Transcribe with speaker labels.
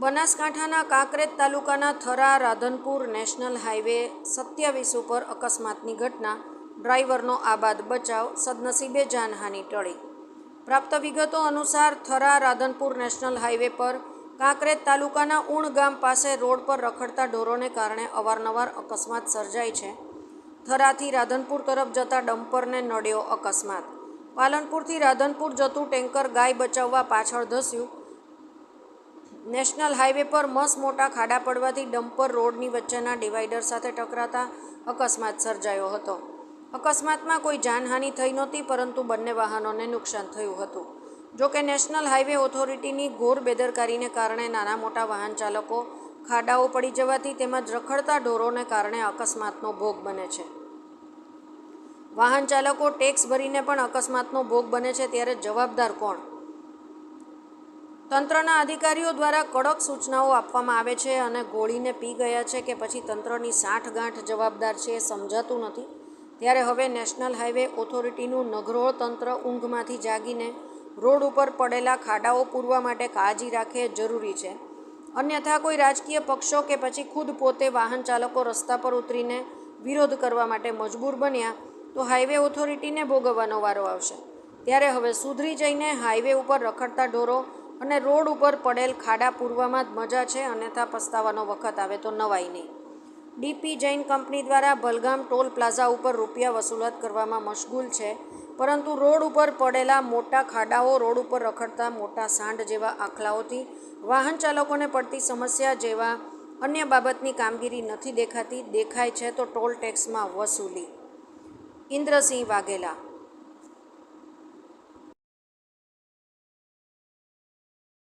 Speaker 1: બનાસકાંઠાના કાંકરેજ તાલુકાના Thara Radhanpur national highway સત્યાવીસ ઉપર અકસ્માતની ઘટના. ડ્રાઈવરનો આબાદ બચાવ, સદનસીબે જાનહાનિ ટળી. પ્રાપ્ત વિગતો અનુસાર થરા રાધનપુર નેશનલ હાઈવે પર કાંકરેજ તાલુકાના ઉણ ગામ પાસે રોડ પર રખડતા ઢોરોને કારણે અવારનવાર અકસ્માત સર્જાય છે. થરાથી રાધનપુર તરફ જતા ડમ્પરને નડ્યો અકસ્માત. પાલનપુરથી રાધનપુર જતું ટેન્કર ગાય બચાવવા પાછળ ધસ્યું. નેશનલ હાઈવે પર મસ મોટા ખાડા પડવાથી ડમ્પર રોડની વચ્ચેના ડિવાઈડર સાથે ટકરાતા અકસ્માત સર્જાયો હતો. અકસ્માતમાં કોઈ જાનહાનિ થઈ નહોતી, પરંતુ બંને વાહનોને નુકસાન થયું હતું. જો કે નેશનલ હાઈવે ઓથોરિટીની ઘોર બેદરકારીને કારણે નાના મોટા વાહન ચાલકો ખાડાઓ પડી જવાથી તેમજ રખડતા ઢોરોને કારણે અકસ્માતનો ભોગ બને છે. વાહન ચાલકો ટેક્સ ભરીને પણ અકસ્માતનો ભોગ બને છે ત્યારે જવાબદાર કોણ? તંત્રના અધિકારીઓ દ્વારા કડક સૂચનાઓ આપવામાં આવે છે અને ગોળીને પી ગયા છે કે પછી તંત્રની સાઠગાંઠ જવાબદાર છે એ સમજાતું નથી. ત્યારે હવે નેશનલ હાઈવે ઓથોરિટીનું નઘરોળ તંત્ર ઊંઘમાંથી જાગીને રોડ ઉપર પડેલા ખાડાઓ પૂરવા માટે કાળજી રાખે જરૂરી છે. અન્યથા કોઈ રાજકીય પક્ષો કે પછી ખુદ પોતે વાહન ચાલકો રસ્તા પર ઉતરીને વિરોધ કરવા માટે મજબૂર બન્યા તો હાઈવે ઓથોરિટીને ભોગવવાનો વારો આવશે. ત્યારે હવે સુધરી જઈને હાઈવે ઉપર રખડતા ઢોરો અને રોડ ઉપર પડેલ ખાડા પૂરવામાં જ મજા છે, અન્યથા પસ્તાવાનો વખત આવે તો નવાઈ નહીં. ડીપી જૈન કંપની દ્વારા ભલગામ ટોલ પ્લાઝા ઉપર રૂપિયા વસૂલાત કરવામાં મશગુલ છે, પરંતુ રોડ ઉપર પડેલા મોટા ખાડાઓ રોડ ઉપર રખડતા મોટા સાંડ જેવા આખલાઓથી વાહન ચાલકોને પડતી સમસ્યા જેવા અન્ય બાબતની કામગીરી નથી દેખાતી, દેખાય છે તો ટોલ ટેક્સમાં વસૂલી. ઇન્દ્રસિંહ વાઘેલા